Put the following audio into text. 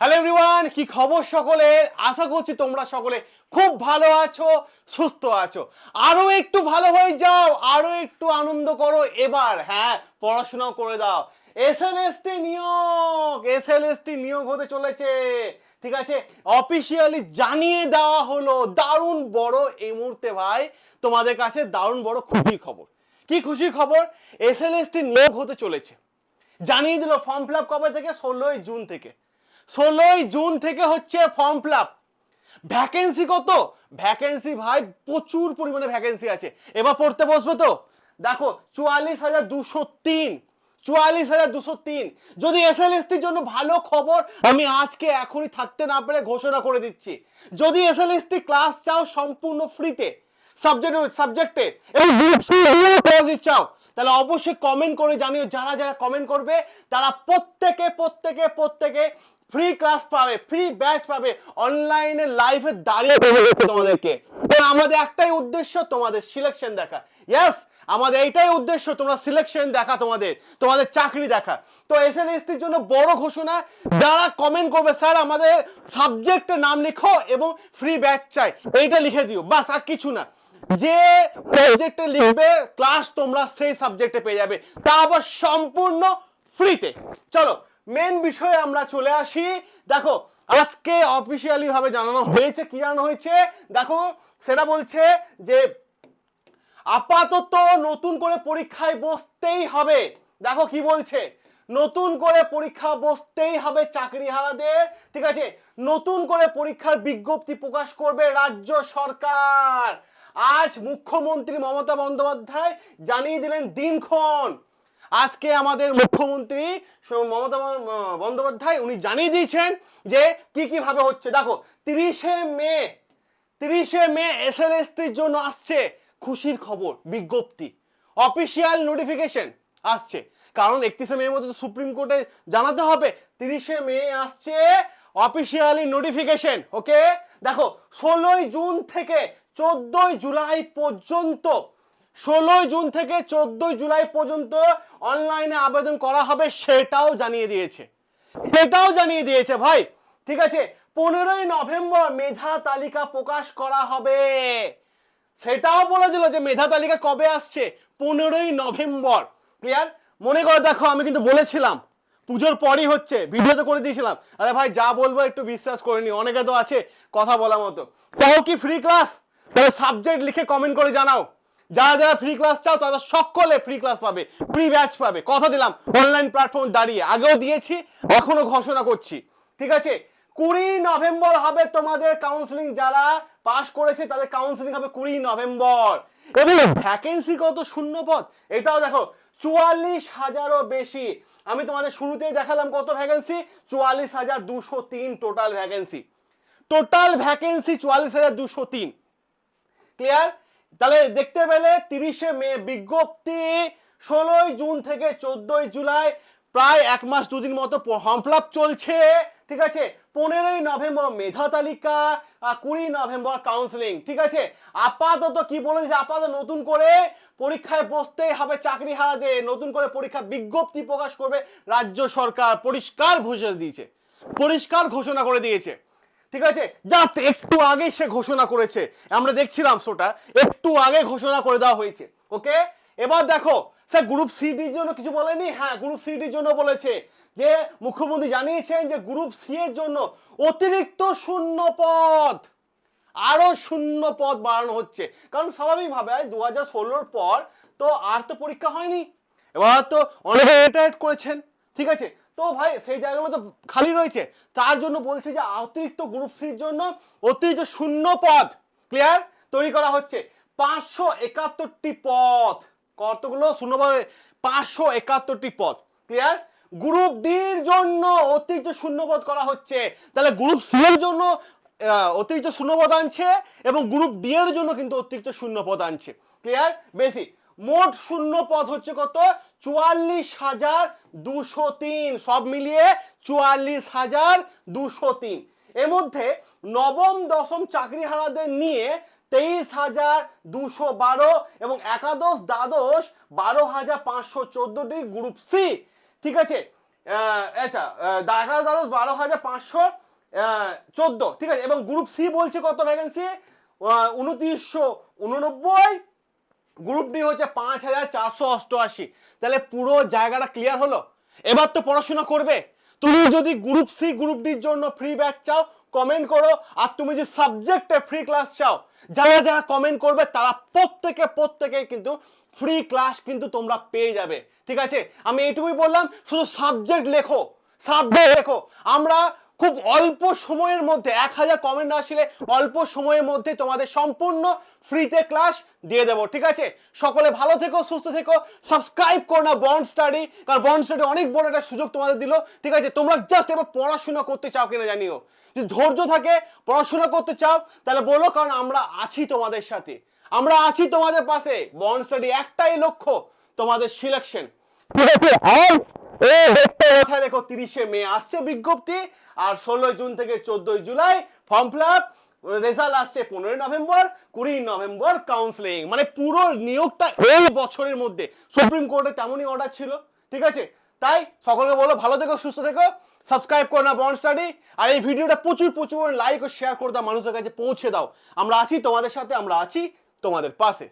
Hello everyone কি খবর সকলের? আশা করছি তোমরা সকলে খুব ভালো আছো, সুস্থ আছো। আরও একটু ভালো হয়ে যাও, আরও একটু আনন্দ করো এবার হ্যাঁ পড়াশোনাও করে দাও। এসএলএসটি নিয়োগ এস এল এস এসএলএসটি নিয়োগ হতে চলেছে। ঠিক আছে? অফিসিয়ালি জানিয়ে দেওয়া হলো, দারুণ বড় এই মুহূর্তে ভাই, তোমাদের কাছে দারুণ বড় খুশির খবর। কি খুশির খবর? এস এল এস এসএলএসটি নিয়োগ হতে চলেছে। জানিয়ে দিল ফর্ম ফিল আপ কবে থেকে? ষোলোই জুন থেকে। ষোলোই জুন থেকে হচ্ছে ফর্ম ফিল আপ ভ্যাকেন্সি কত? ভ্যাকেন্সি ভাই, প্রচুর পরিমাণে ভ্যাকেন্সি আছে। এবার পড়তে বসবে তো? দেখো, চুয়াল্লিশ হাজার দুশো তিন, চুয়াল্লিশ হাজার দুশো তিন। যদি এস এল এসটির জন্য ভালো খবর, আমি আজকে এখনই থাকতে না পেরে ঘোষণা করে দিচ্ছি। যদি এস এল এসটি ক্লাস চাও সম্পূর্ণ ফ্রিতে সাবজেক্ট সাবজেক্টে চাও, তাহলে অবশ্যই কমেন্ট করে জানিও। যারা যারা কমেন্ট করবে, তারা প্রত্যেকে প্রত্যেকে প্রত্যেকে ফ্রি ক্লাস পাবে ফ্রি ব্যাচ পাবে অনলাইনে লাইভে দাঁড়িয়ে তোমাদেরকে। আমাদের একটাই উদ্দেশ্য তোমাদের সিলেকশন দেখা। ইয়েস আমাদের এইটাই উদ্দেশ্য তোমরা সিলেকশন দেখা তোমাদের তোমাদের চাকরি দেখা। তো এস এল এসটির জন্য বড় ঘোষণা যারা কমেন্ট করবে স্যার আমাদের সাবজেক্টের নাম লিখো এবং ফ্রি ব্যাচ চাই। এইটা লিখে দিও বাস আর কিছু না। যে সাবজেক্টে লিখবে ক্লাস তোমরা সেই সাবজেক্টে পেয়ে যাবে। তা আবার সম্পূর্ণ ফ্রিতে চলো মেন বিষয়ে আমরা চলে আসি। দেখো, আজকে অফিসিয়ালি ভাবে জানানো হয়েছে, কি জানানো হয়েছে? দেখো, সেটা বলছে যে আপাতত নতুন করে পরীক্ষায় বসতেই হবে। দেখো কি বলছে? নতুন করে পরীক্ষা বসতেই হবে চাকরি হারাদের ঠিক আছে? নতুন করে পরীক্ষার বিজ্ঞপ্তি প্রকাশ করবে রাজ্য সরকার। আজ মুখ্যমন্ত্রী মমতা বন্দ্যোপাধ্যায় জানিয়ে দিলেন দিনক্ষণ আজকে আমাদের মুখ্যমন্ত্রী মমতা বন্দ্যোপাধ্যায় উনি জানিয়ে দিয়েছেন যে কি কি ভাবে হচ্ছে। দেখো, তিরিশে মে তিরিশে মে এস এল জন্য আসছে খুশির খবর, বিজ্ঞপ্তি, অফিসিয়াল নোটিফিকেশন আসছে। কারণ একত্রিশে মের মধ্যে সুপ্রিম কোর্টে জানাতে হবে, তিরিশে মে আসছে অফিসিয়ালি নোটিফিকেশন, ওকে? দেখো, ষোলোই জুন থেকে চোদ্দই জুলাই পর্যন্ত ষোলোই জুন থেকে চোদ্দই জুলাই পর্যন্ত অনলাইনে আবেদন করা হবে সেটাও জানিয়ে দিয়েছে। সেটাও জানিয়ে দিয়েছে ভাই। ঠিক আছে, পনেরোই নভেম্বর মেধা তালিকা প্রকাশ করা হবে। সেটাও বলে দিল যে মেধা তালিকা কবে আসছে? পনেরোই নভেম্বর। ক্লিয়ার মনে করে দেখো, আমি কিন্তু বলেছিলাম, পুজোর পরই হচ্ছে ভিডিও তো করে দিয়েছিলাম। আরে ভাই, যা বলব একটু বিশ্বাস করে নি অনেকে তো আছে কথা বলার মতো। তাও কি ফ্রি ক্লাস তাহলে সাবজেক্ট লিখে কমেন্ট করে জানাও। যারা যারা ফ্রি ক্লাস চাও তারা সকলে ফ্রি ক্লাস পাবে ফ্রি ব্যাচ পাবে। কথা দিলাম অনলাইন প্ল্যাটফর্ম দাঁড়িয়ে। আগেও দিয়েছি এখনও ঘোষণা করছি। ঠিক আছে? কুড়ি নভেম্বর হবে তোমাদের কাউন্সিলিং যারা পাশ করেছে তাদের কাউন্সিলিং হবে কুড়ি নভেম্বর। এবং ভ্যাকেন্সি কত? শূন্য পদ। এটাও দেখো চুয়াল্লিশ হাজারও বেশি। আমি তোমাদের শুরুতেই দেখালাম কত ভ্যাকেন্সি চুয়াল্লিশ হাজার দুশো তিন টোটাল ভ্যাকেন্সি টোটাল ভ্যাকেন্সি চুয়াল্লিশ হাজার দুশো তিন। ক্লিয়ার তাহলে দেখতে পেলে তিরিশে মে বিজ্ঞপ্তি, ষোলোই জুন থেকে চোদ্দই জুলাই, প্রায় এক মাস দুদিন মতো ফর্ম চলছে, ঠিক আছে? পনেরোই নভেম্বর মেধা তালিকা, আর কুড়ি নভেম্বর কাউন্সিলিং ঠিক আছে? আপাতত কি বলেছে আপাতত নতুন করে পরীক্ষায় বসতেই হবে চাকরি হারা হারাতে, নতুন করে পরীক্ষা বিজ্ঞপ্তি প্রকাশ করবে রাজ্য সরকার। পরিষ্কার ঘোষণা দিয়েছে। পরিষ্কার ঘোষণা করে দিয়েছে। ঠিক আছে? জাস্ট একটু আগে সে ঘোষণা করেছে। আমরা দেখছিলাম শোটা, একটু আগে ঘোষণা করে দেওয়া হয়েছে, ওকে? এবার দেখো, স্যার গ্রুপ সিডির জন্য কিছু বলেনি? হ্যাঁ গ্রুপ সিডির জন্য বলেছে যে মুখ্যমন্ত্রী জানিয়েছেন যে গ্রুপ সি এর জন্য অতিরিক্ত শূন্য পদ, আরও শূন্য পদ বাড়ানো হচ্ছে। কারণ স্বাভাবিকভাবে দু হাজার ষোলোর পর তো আর তো পরীক্ষা হয়নি। এবার তো অনেকে করেছেন, ঠিক আছে? তো ভাই, সেই জায়গাগুলো তো খালি রয়েছে। তার জন্য বলছে যে, অতিরিক্ত গ্রুপ সির জন্য অতিরিক্ত শূন্য পদ ক্লিয়ার তৈরি করা হচ্ছে। পাঁচশো একাত্তরটি পদ, কতগুলো? শূন্য পদে, পাঁচশো একাত্তরটি পদ ক্লিয়ার গ্রুপ ডির জন্য অতিরিক্ত শূন্যপদ করা হচ্ছে। তাহলে গ্রুপ সি এর জন্য অতিরিক্ত শূন্যপদ আনছে এবং গ্রুপ ডি এর জন্য কিন্তু অতিরিক্ত শূন্যপদ আনছে ক্লিয়ার বেশি। মোট শূন্য পদ হচ্ছে কত? চুয়াল্লিশ হাজার দুশো তিন। সব মিলিয়ে চুয়াল্লিশ হাজার দুশো তিন। এর মধ্যে নবম, দশম চাকরিহারাদের নিয়ে তেইশ হাজার দুশো বারো এবং একাদশ, দ্বাদশ বারো হাজার পাঁচশো চোদ্দটি গ্রুপ সি ঠিক আছে? আচ্ছা এগারো দ্বাদশ বারো হাজার পাঁচশো চোদ্দ। ঠিক আছে? এবং গ্রুপ সি বলছে কত ভ্যাকেন্সি উনত্রিশশো উননব্বই গ্রুপ ডি হচ্ছে পাঁচ হাজার চারশো অষ্টআশি। তাহলে পুরো জায়গাটা ক্লিয়ার হলো? এবার তো পড়াশোনা করবে। তুমি যদি গ্রুপ সি গ্রুপ ডির জন্য ফ্রি ব্যাচ চাও কমেন্ট করো। আর তুমি যে সাবজেক্টে ফ্রি ক্লাস চাও, যারা যারা কমেন্ট করবে, তারা প্রত্যেকে প্রত্যেকে কিন্তু ফ্রি ক্লাস কিন্তু তোমরা পেয়ে যাবে। ঠিক আছে? আমি এইটুকুই বললাম, শুধু সাবজেক্ট লেখো। সাবজেক্ট লেখো। আমরা খুব অল্প সময়ের মধ্যে, এক হাজার কমেন্ট আসলে অল্প সময়ের মধ্যে তোমাদের সম্পূর্ণ ফ্রিতে ক্লাস দিয়ে দেবো, ঠিক আছে? সকলে ভালো থেকো, সুস্থ থেকো সাবস্ক্রাইব করো না বন্ড স্টাডি কারণ বন্ড স্টাডি অনেক বড় একটা সুযোগ তোমাদের দিল, ঠিক আছে? তোমরা জাস্ট এবার পড়াশোনা করতে চাও কিনা জানিও। যদি ধৈর্য থাকে, পড়াশোনা করতে চাও, তাহলে বলো, কারণ আমরা আছি তোমাদের সাথে। আমরা আছি তোমাদের পাশে। বন্ড স্টাডি একটাই লক্ষ্য, তোমাদের সিলেকশন মাথায় রেখো তিরিশে মে আসছে বিজ্ঞপ্তি আর ষোলোই জুন থেকে চোদ্দই July form fill up result আসছে পনেরোই নভেম্বর কুড়ি নভেম্বর কাউন্সিলিং মানে পুরো নিয়োগটা এই বছরের মধ্যে। সুপ্রিম কোর্টে তেমনই অর্ডার ছিল ঠিক আছে? তাই সকলকে বলো ভালো থেকো সুস্থ থেকো সাবস্ক্রাইব করো না বন্ড স্টাডি আর এই ভিডিওটা প্রচুর প্রচুর লাইক ও শেয়ার করে দাও মানুষের কাছে পৌঁছে দাও। আমরা আছি তোমাদের সাথে আমরা আছি তোমাদের পাশে।